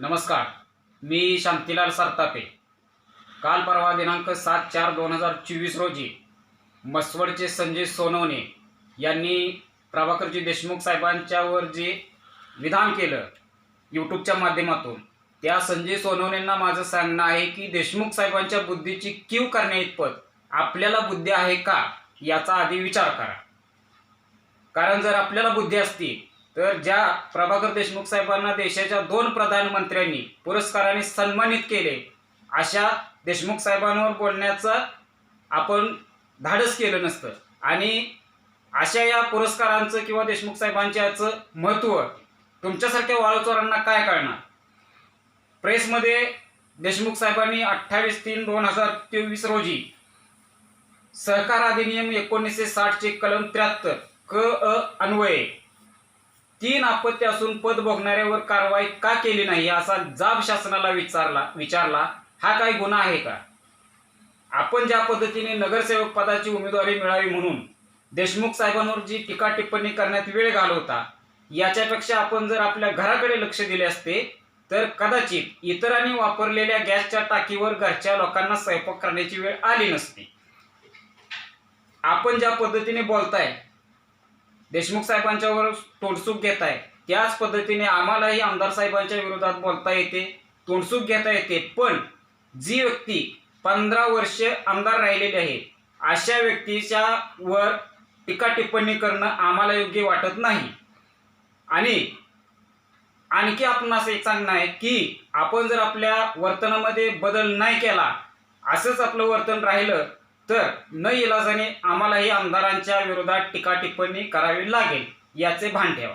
नमस्कार मी शांतीलाल सरतापे. काल परवा दिनांक सात चार दोन हजार चोवीस रोजी मसवडचे संजय सोनवणे यांनी प्रभाकरजी देशमुख साहेबांच्यावर जे विधान केलं यूट्यूबच्या माध्यमातून त्या संजय सोनवणेंना माझं सांगणं आहे की देशमुख साहेबांच्या बुद्धीची कीव करण्याइतपत आपल्याला बुद्धी आहे का याचा आधी विचार करा. कारण जर आपल्याला बुद्धी असती तर ज्या प्रभाकर देशमुख साहेबांना देशाच्या दोन प्रधानमंत्र्यांनी पुरस्काराने सन्मानित केले अशा देशमुख साहेबांवर बोलण्याचं आपण धाडस केलं नसतं. आणि अशा या पुरस्कारांचं किंवा देशमुख साहेबांच्या याचं महत्त्व तुमच्यासारख्या वाळूचोरांना काय कळणार? प्रेसमध्ये देशमुख साहेबांनी अठ्ठावीस तीन दोन हजार तेवीस रोजी सहकार अधिनियम एकोणीसशे साठचे कलम त्र्याहत्तर क अ अन्वये तीन आपत्ती असून पद भोगणाऱ्यावर कारवाई का केली नाही असा जाब शासनाला विचारला विचारला हा काही गुन्हा आहे का? आपण ज्या पद्धतीने नगरसेवक पदाची उमेदवारी मिळावी म्हणून देशमुख साहेबांवर जी टीका टिप्पणी करण्यात वेळ घालवता याच्यापेक्षा आपण जर आपल्या घराकडे लक्ष दिले असते तर कदाचित इतरांनी वापरलेल्या गॅसच्या टाकीवर घरच्या लोकांना स्वयंपाक करण्याची वेळ आली नसती. आपण ज्या पद्धतीने बोलताय देशमुख साहेबांच्यावर तोंडसूक घेताय. त्याच पद्धतीने आम्हालाही आमदार साहेबांच्या विरोधात बोलता येते तोडसूक घेता येते. पण जी व्यक्ती पंधरा वर्ष आमदार राहिलेली आहे अशा व्यक्तीच्या वर टीका टिप्पणी करणं आम्हाला योग्य वाटत नाही. आणि आणखी आपण असं एक सांगणं आहे की आपण जर आपल्या वर्तनामध्ये बदल नाही केला असंच आपलं वर्तन राहिलं तर न इलाजाने आम्हालाही आमदारांच्या विरोधात टीका टिप्पणी करावी लागेल याचे भान ठेवा.